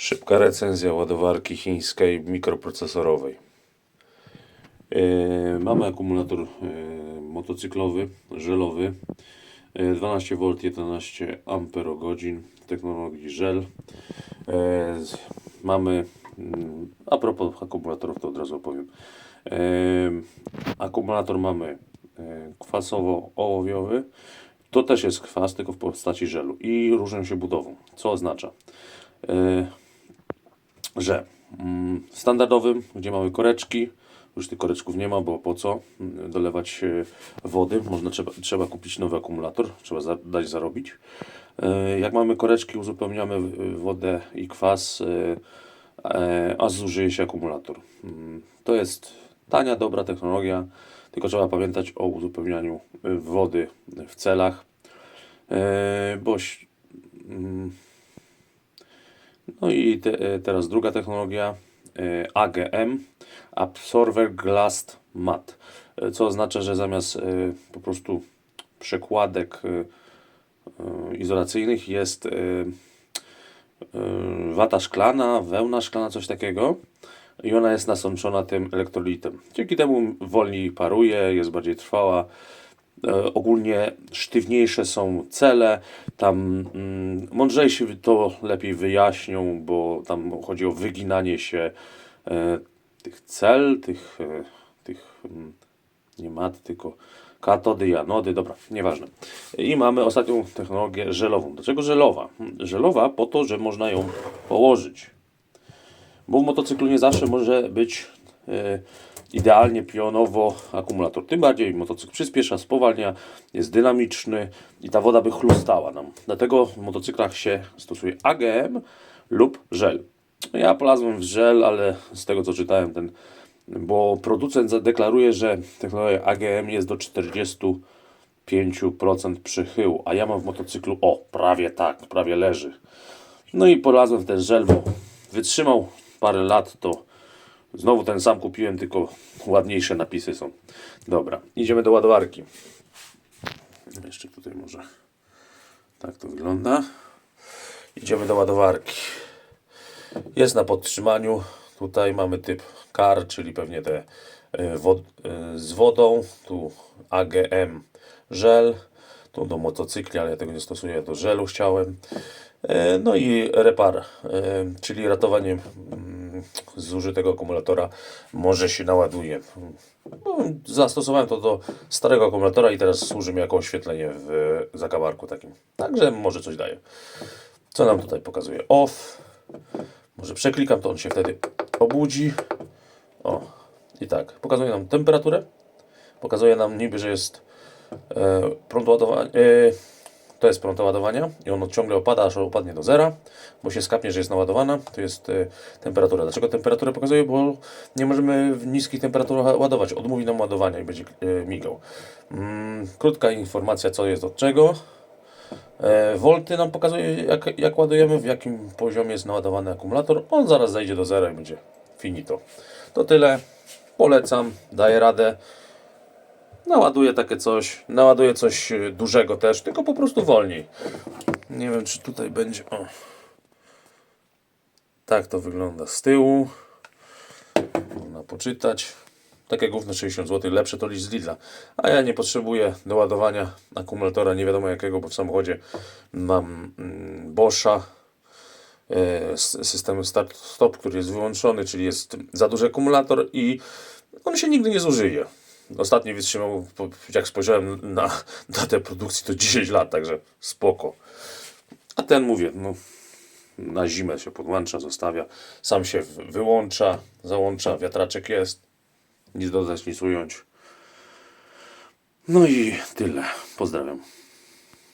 Szybka recenzja ładowarki chińskiej mikroprocesorowej. Yy, mamy akumulator yy, motocyklowy, żelowy. Yy, 12V 11 amperogodzin technologii żel. Z- mamy, mm, a propos akumulatorów, to od razu opowiem. Akumulator mamy kwasowo-ołowiowy. To też jest kwas, tylko w postaci żelu i różnią się budową. Co oznacza? Yy, że mm, standardowym, gdzie mamy koreczki, już tych koreczków nie ma, bo po co mm, dolewać e, wody, można, trzeba, trzeba kupić nowy akumulator, trzeba za, dać zarobić. E, Jak mamy koreczki, uzupełniamy wodę i kwas, e, a zużyje się akumulator. Mm, To jest tania, dobra technologia, tylko trzeba pamiętać o uzupełnianiu wody w celach, bo no i te, e, teraz druga technologia e, AGM Absorber Glass Mat, e, co oznacza, że zamiast po prostu przekładek izolacyjnych jest wata szklana, wełna szklana, coś takiego i ona jest nasączona tym elektrolitem. Dzięki temu wolniej paruje, jest bardziej trwała. E, ogólnie sztywniejsze są cele, tam mm, mądrzejsi to lepiej wyjaśnią, bo tam chodzi o wyginanie się e, tych cel, tych, e, tych mm, nie mat, tylko katody i anody, dobra, nieważne. I mamy ostatnią technologię żelową. Dlaczego żelowa? Żelowa po to, że można ją położyć. Bo w motocyklu nie zawsze może być idealnie pionowo akumulator. Tym bardziej motocykl przyspiesza, spowalnia, jest dynamiczny i ta woda by chlustała nam. Dlatego w motocyklach się stosuje AGM lub żel. Ja polazłem w żel, ale z tego co czytałem, ten, bo producent zadeklaruje, że technologia AGM jest do 45% przychyłu, a ja mam w motocyklu, o, prawie tak, prawie leży. No i polazłem w ten żel, bo wytrzymał parę lat, to znowu ten sam kupiłem, tylko ładniejsze napisy są. Dobra, idziemy do ładowarki. Jeszcze tutaj może tak to wygląda. Idziemy do ładowarki. Jest na podtrzymaniu. Tutaj mamy typ CAR, czyli pewnie te e, wod, e, z wodą. Tu AGM żel. Tu do motocykli, ale ja tego nie stosuję, do żelu chciałem. E, No i repar, czyli ratowanie zużytego akumulatora może się naładuje. No, Zastosowałem to do starego akumulatora i teraz służy mi jako oświetlenie w zakamarku takim. Także może coś daje. Co nam tutaj pokazuje? Off. Może przeklikam, to on się wtedy obudzi. O, i tak. Pokazuje nam temperaturę. Pokazuje nam niby, że jest e, prąd ładowania. E, to jest prąd ładowania i on ciągle opada, aż opadnie do zera, bo się skapnie, że jest naładowana. To jest e, temperatura. Dlaczego temperaturę pokazuje? Bo nie możemy w niskich temperaturach ładować. Odmówi nam ładowania i będzie e, migał. Mm, krótka informacja, co jest od czego. E, Volty nam pokazuje, jak, jak ładujemy, w jakim poziomie jest naładowany akumulator. On zaraz zejdzie do zera i będzie finito. To tyle. Polecam, daję radę. Naładuję takie coś. Naładuję coś e, dużego też, tylko po prostu wolniej. Nie wiem, czy tutaj będzie. O. Tak to wygląda z tyłu. Można poczytać. Takie gówno 60 zł, lepsze to niż z Lidla. A ja nie potrzebuję do ładowania akumulatora nie wiadomo jakiego, bo w samochodzie mam mm, Boscha e, z systemem start-stop, który jest wyłączony, czyli jest za duży akumulator i on się nigdy nie zużyje. Ostatni wytrzymał, jak spojrzałem na datę produkcji, to 10 lat, także spoko. A ten mówię, no, na zimę się podłącza, zostawia, sam się wy- wyłącza, załącza, wiatraczek jest, nic dodać, nic ująć. No i tyle. Pozdrawiam.